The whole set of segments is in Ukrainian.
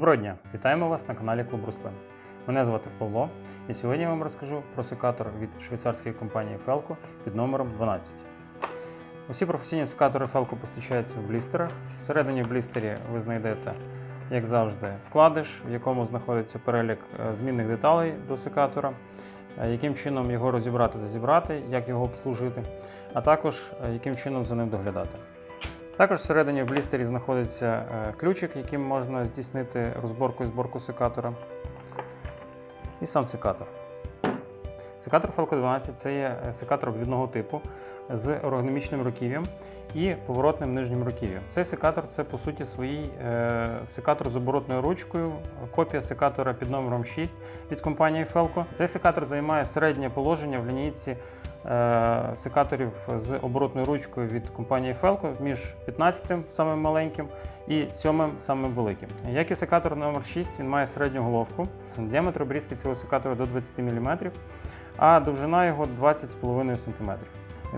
Доброго дня! Вітаємо вас на каналі Клуб Руслин. Мене звати Павло, і сьогодні я вам розкажу про секатор від швейцарської компанії Felco під номером 12. Усі професійні секатори Felco постачаються в блістерах. Всередині в блістері ви знайдете, як завжди, вкладиш, в якому знаходиться перелік е, змінних деталей до секатора, е, яким чином його розібрати та зібрати, як його обслужити, а також е, яким чином за ним доглядати. Також всередині в блістері знаходиться е, ключик, яким можна здійснити розборку і зборку секатора. І сам секатор. Секатор Falco 12 це є е, секатор обвідного типу з ергономічним руків'ям і поворотним нижнім руків'ям. Цей секатор це по суті свій е, секатор з оборотною ручкою, копія секатора під номером 6 від компанії Felco. Цей секатор займає середнє положення в лінійці секаторів з оборотною ручкою від компанії Felco між 15 самим маленьким і 7-м, самим великим. Як і секатор номер 6 він має середню головку. Діаметр обрізки цього секатора до 20 мм, а довжина його 20,5 см.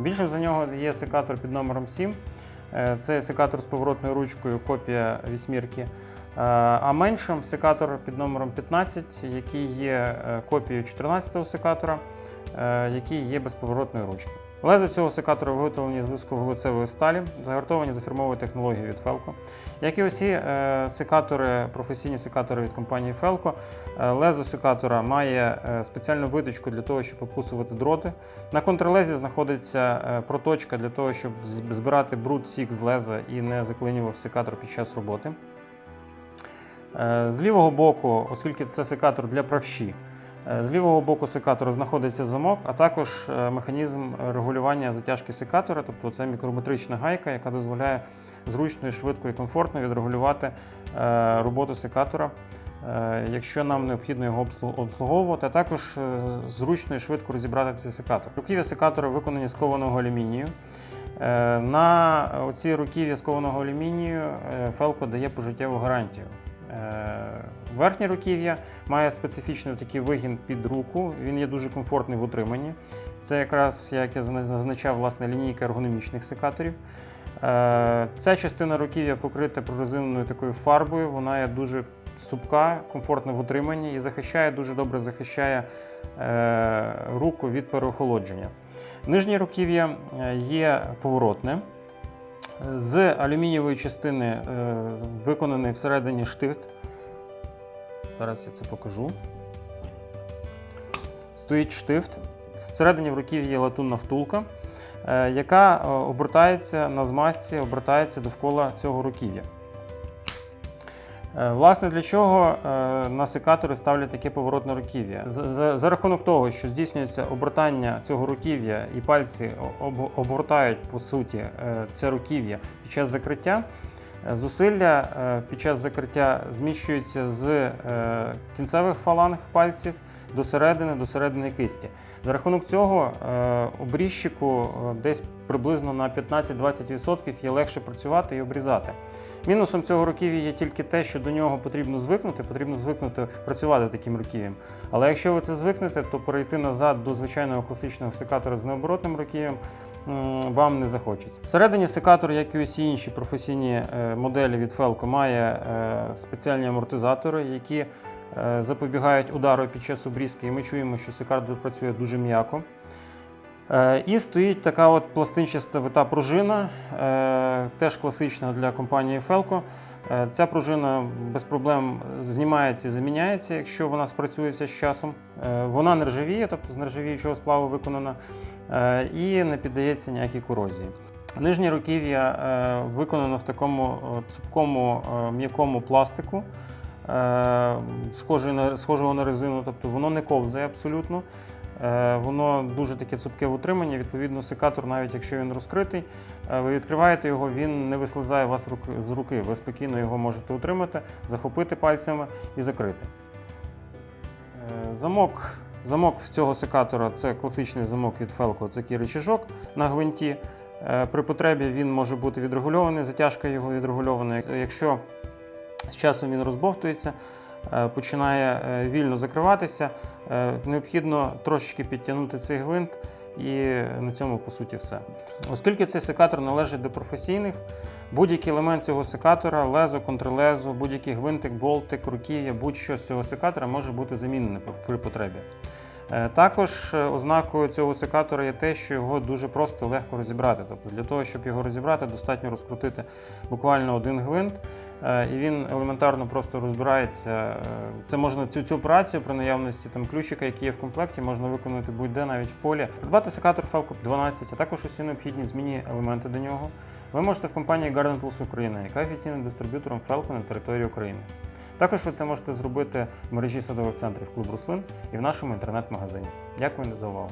Більшим за нього є секатор під номером 7. Е, Це секатор з поворотною ручкою, копія вісьмірки. Е, А меншим секатор під номером 15, який є е, копією 14-го секатора, е, який є без поворотної ручки. Леза цього секатора виготовлені з високовуглецевої сталі, загартовані за фірмовою технологією від Felco. Як і усі е, секатори, професійні секатори від компанії Felco, е, лезо секатора має спеціальну виточку для того, щоб опусувати дроти. На контрлезі знаходиться проточка для того, щоб збирати бруд сік з леза і не заклинював секатор під час роботи. З лівого боку, оскільки це секатор для правші, з лівого боку секатора знаходиться замок, а також е, механізм регулювання затяжки секатора, тобто це мікрометрична гайка, яка дозволяє зручно, швидко і комфортно відрегулювати е, роботу секатора, е, якщо нам необхідно його обслуговувати, а також е, зручно і швидко розібрати цей секатор. Руків'я секатора виконані з кованого алюмінію. Е, На оці руків'я з кованого алюмінію е, Felco дає пожиттєву гарантію. Е, Верхнє руків'я має специфічний такий вигін під руку, він є дуже комфортний в утриманні. Це якраз, як я зазначав, власне, лінійка ергономічних секаторів. Е, Ця частина руків'я покрита прорезиненою такою фарбою, вона є дуже супка, комфортна в утриманні і захищає, дуже добре захищає е, руку від переохолодження. Нижнє руків'я є поворотне. З алюмінієвої частини е, виконаний всередині штифт. Зараз я це покажу. Стоїть штифт. Всередині в руків є латунна втулка, е, яка е, обертається на змазці, обертається довкола цього руків'я. Е, Власне, для чого е, на секатори ставлять таке поворотне руків'я? За, за, рахунок того, що здійснюється обертання цього руків'я і пальці об, обгортають по суті е, це руків'я під час закриття, зусилля під час закриття зміщуються з кінцевих фаланг пальців до середини, до середини кисті. За рахунок цього е, обрізчику е, десь приблизно на 15-20% є легше працювати і обрізати. Мінусом цього руків'я є тільки те, що до нього потрібно звикнути, потрібно звикнути працювати таким руків'ям. Але якщо ви це звикнете, то перейти назад до звичайного класичного секатора з необоротним руків'ям вам не захочеться. Всередині секатор, як і усі інші професійні е, моделі від Felco, має е, спеціальні амортизатори, які е, запобігають удару під час обрізки, і ми чуємо, що секатор працює дуже м'яко. Е, І стоїть така от пластинчаста вита пружина, е, теж класична для компанії Felco. Е, Ця пружина без проблем знімається і заміняється, якщо вона спрацюється з часом. Е, Вона не ржавіє, тобто з нержавіючого сплаву виконана, е, і не піддається ніякій корозії. Нижнє руків'я е, виконано в такому е, цупкому е, м'якому пластику, е, на- схожого на резину, тобто воно не ковзає абсолютно. Е, Воно дуже таке цупке в утриманні. Відповідно, секатор, навіть якщо він розкритий, е, ви відкриваєте його, він не вислизає вас з руки. Ви спокійно його можете утримати, захопити пальцями і закрити. Е, Замок, замок цього секатора це класичний замок від Felco, це такий рычажок на гвинті. Е, При потребі він може бути відрегульований, затяжка його відрегульована. Якщо з часом він розбовтується, е, починає е, вільно закриватися, е, необхідно трошечки підтягнути цей гвинт І на цьому по суті все. Оскільки цей секатор належить до професійних, будь-який елемент цього секатора, лезо, контрлезо, будь-який гвинтик, болтик, руків'я, будь-що з цього секатора може бути замінене при потребі. Е, Також е, ознакою цього секатора є те, що його дуже просто легко розібрати. Тобто для того, щоб його розібрати, достатньо розкрутити буквально один гвинт, е, і він елементарно просто розбирається. Це можна цю, цю операцію при наявності там ключика, який є в комплекті, можна виконати будь-де, навіть в полі. Придбати секатор Felco 12, а також усі необхідні змінні елементи до нього. Ви можете в компанії Garden Tools Україна, яка офіційним дистриб'ютором Felco на території України. Також ви це можете зробити в мережі садових центрів клуб Руслин і в нашому інтернет-магазині. Дякую за увагу.